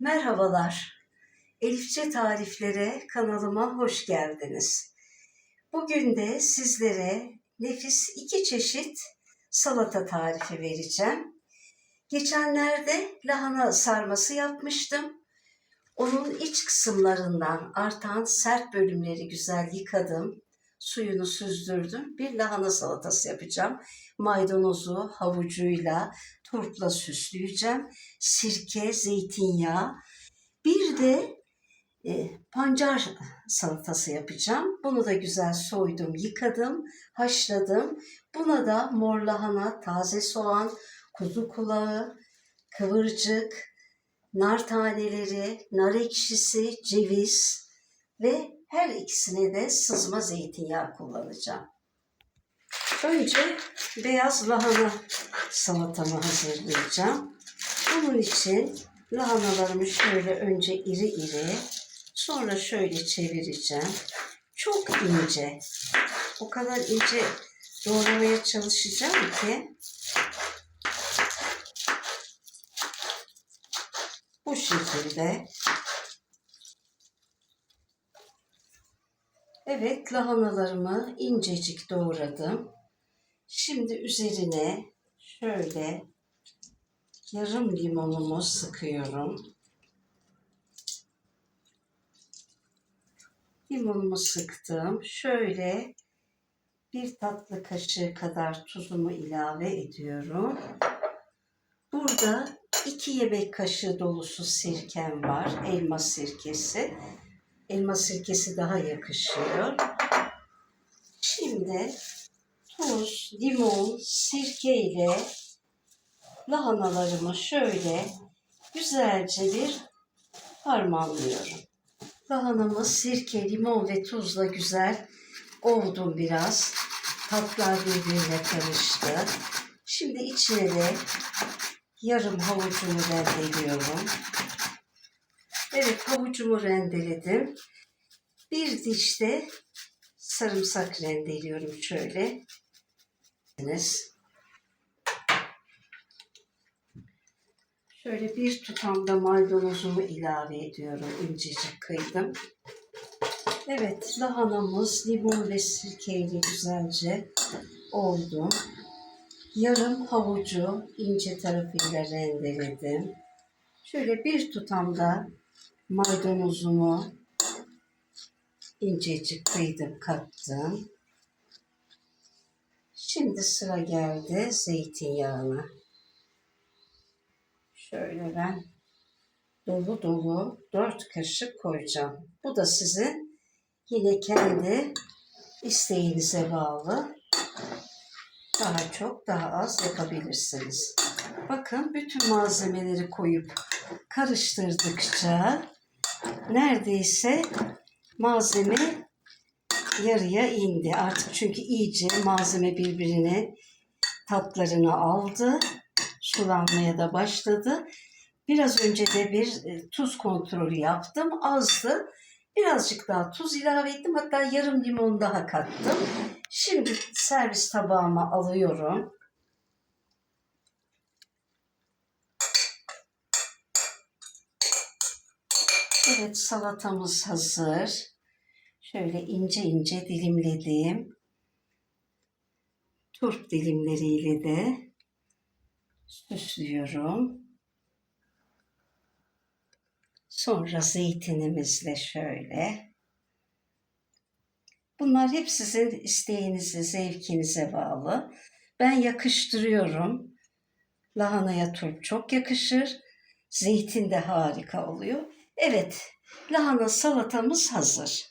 Merhabalar. Elifçe Tariflere kanalıma hoş geldiniz. Bugün de sizlere nefis iki çeşit salata tarifi vereceğim. Geçenlerde lahana sarması yapmıştım. Onun iç kısımlarından artan sert bölümleri güzel yıkadım. Suyunu süzdürdüm. Bir lahana salatası yapacağım. Maydanozu havucuyla, turpla süsleyeceğim. Sirke, zeytinyağı. Bir de e, pancar salatası yapacağım. Bunu da güzel soydum, yıkadım, haşladım. Buna da mor lahana, taze soğan, kuzu kulağı, kıvırcık, nar taneleri, nar ekşisi, ceviz ve her ikisine de sızma zeytinyağı kullanacağım. Önce beyaz lahana salatamı hazırlayacağım. Bunun için lahanalarımı şöyle önce iri iri, sonra şöyle çevireceğim. Çok ince. O kadar ince doğramaya çalışacağım ki bu şekilde Evet, lahanalarımı incecik doğradım. Şimdi üzerine şöyle yarım limonumu sıkıyorum. Limonumu sıktım. Şöyle bir tatlı kaşığı kadar tuzumu ilave ediyorum. Burada iki yemek kaşığı dolusu sirkem var. Elma sirkesi. Elma sirkesi daha yakışıyor. Şimdi tuz, limon, sirke ile lahanalarımı şöyle güzelce bir harmanlıyorum. Lahanamı sirke, limon ve tuzla güzel ovdum biraz. Tatlar birbirine karıştı. Şimdi içine de yarım havucumu rendeliyorum. Evet havucumu rendeledim. Bir diş de sarımsak rendeliyorum şöyle. Şöyle bir tutam da maydanozumu ilave ediyorum. İncecik kıydım. Evet lahanamız limon ve sirkeyle güzelce oldu. Yarım havucu ince tarafıyla rendeledim. Şöyle bir tutam da maydanozumu incecik kıydım kattım. Şimdi sıra geldi zeytinyağına. Şöyle ben dolu dolu dört kaşık koyacağım. Bu da sizin yine kendi isteğinize bağlı. Daha çok daha az yapabilirsiniz. Bakın bütün malzemeleri koyup karıştırdıkça neredeyse malzeme yarıya indi. Artık çünkü iyice malzeme birbirine tatlarını aldı. Sulanmaya da başladı. Biraz önce de bir e, tuz kontrolü yaptım. Azdı. Birazcık daha tuz ilave ettim. Hatta yarım limon daha kattım. Şimdi servis tabağıma alıyorum. Evet salatamız hazır. Şöyle ince ince dilimledim. Turp dilimleriyle de süslüyorum. Sonra zeytinimizle şöyle. Bunlar hep sizin isteğinize, zevkinize bağlı. Ben yakıştırıyorum. Lahanaya turp çok yakışır. Zeytin de harika oluyor. Evet, lahana salatamız hazır.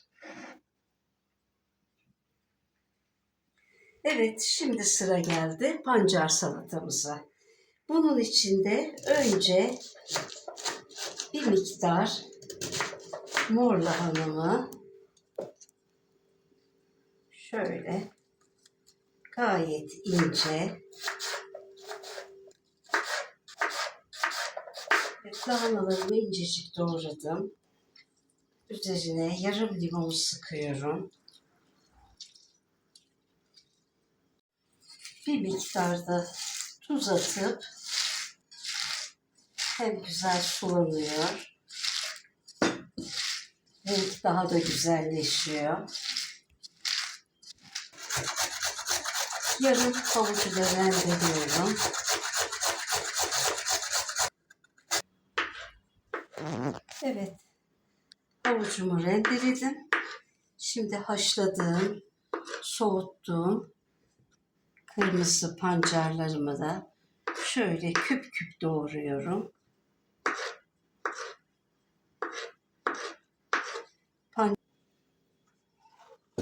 Evet, şimdi sıra geldi pancar salatamıza. Bunun için de önce bir miktar mor lahanamı şöyle gayet ince Evet, lahanalarımı incecik doğradım. Üzerine yarım limon sıkıyorum. Bir miktar da tuz atıp hem güzel sulanıyor Renk daha da güzelleşiyor. Yarım havucu da rendeliyorum. Evet. Havucumu rendeledim. Şimdi haşladığım, soğuttuğum kırmızı pancarlarımı da şöyle küp küp doğruyorum. Pan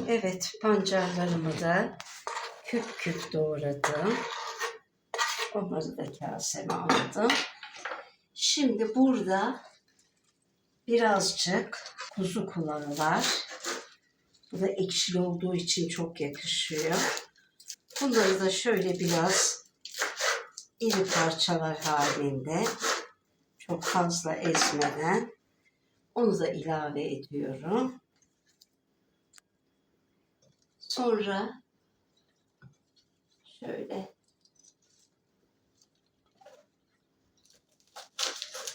evet, pancarlarımı da küp küp doğradım. Onları da kaseme aldım. Şimdi burada birazcık kuzu kulağı var. Bu da ekşili olduğu için çok yakışıyor. Bunları da şöyle biraz iri parçalar halinde çok fazla ezmeden onu da ilave ediyorum. Sonra şöyle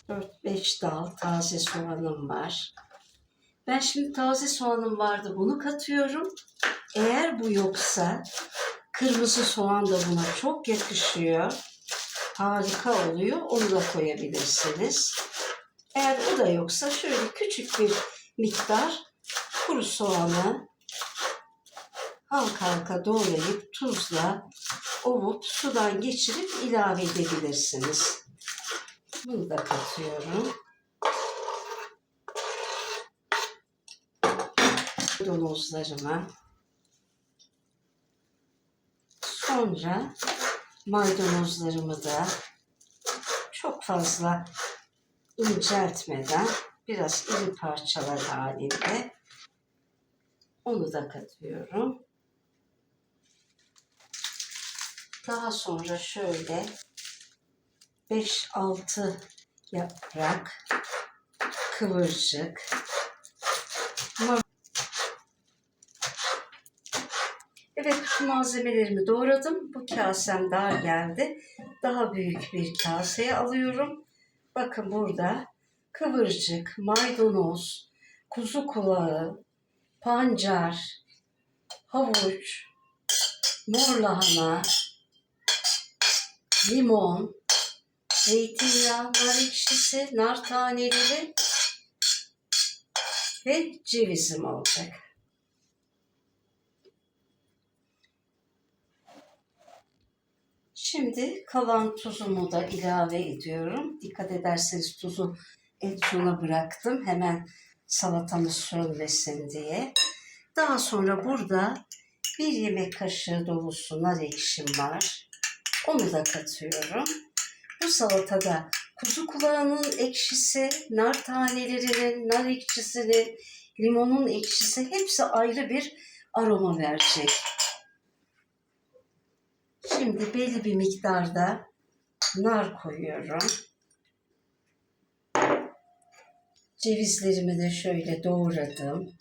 4-5 dal taze soğanım var. Ben şimdi taze soğanım vardı bunu katıyorum. Eğer bu yoksa kırmızı soğan da buna çok yakışıyor. Harika oluyor. Onu da koyabilirsiniz. Eğer o da yoksa şöyle küçük bir miktar kuru soğanı halka halka doğrayıp tuzla ovup sudan geçirip ilave edebilirsiniz. Bunu da katıyorum. Donuzlarıma. Sonra maydanozlarımı da çok fazla inceltmeden biraz iri parçalar halinde onu da katıyorum. Daha sonra şöyle 5-6 yaprak kıvırcık Evet bütün malzemelerimi doğradım. Bu kasem dar geldi. Daha büyük bir kaseye alıyorum. Bakın burada kıvırcık, maydanoz, kuzu kulağı, pancar, havuç, mor lahana, limon, zeytinyağı, nar ekşisi, nar taneleri ve cevizim olacak. Şimdi kalan tuzumu da ilave ediyorum. Dikkat ederseniz tuzu en sona bıraktım. Hemen salatamız sönmesin diye. Daha sonra burada bir yemek kaşığı dolusu nar ekşim var. Onu da katıyorum. Bu salatada kuzu kulağının ekşisi, nar tanelerinin, nar ekşisinin, limonun ekşisi hepsi ayrı bir aroma verecek. Şimdi belli bir miktarda nar koyuyorum. Cevizlerimi de şöyle doğradım.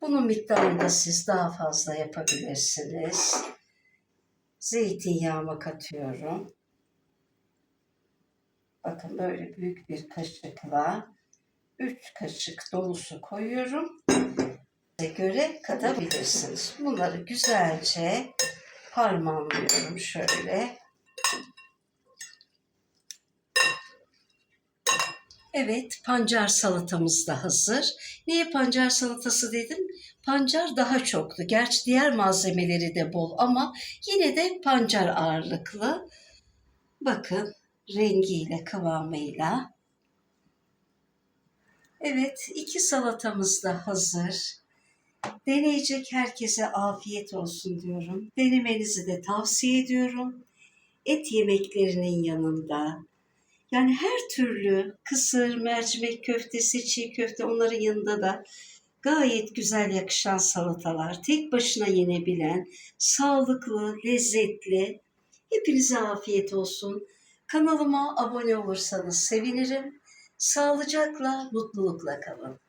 Bunun miktarını siz daha fazla yapabilirsiniz. Zeytinyağımı katıyorum. Bakın böyle büyük bir kaşıkla 3 kaşık dolusu koyuyorum. Göre katabilirsiniz. Bunları güzelce harmanlıyorum şöyle. Evet, pancar salatamız da hazır. Niye pancar salatası dedim? Pancar daha çoktu. Gerçi diğer malzemeleri de bol ama yine de pancar ağırlıklı. Bakın rengiyle, kıvamıyla. Evet, iki salatamız da hazır. Deneyecek herkese afiyet olsun diyorum. Denemenizi de tavsiye ediyorum. Et yemeklerinin yanında yani her türlü kısır, mercimek köftesi, çiğ köfte onların yanında da gayet güzel yakışan salatalar. Tek başına yenebilen, sağlıklı, lezzetli. Hepinize afiyet olsun. Kanalıma abone olursanız sevinirim. Sağlıcakla, mutlulukla kalın.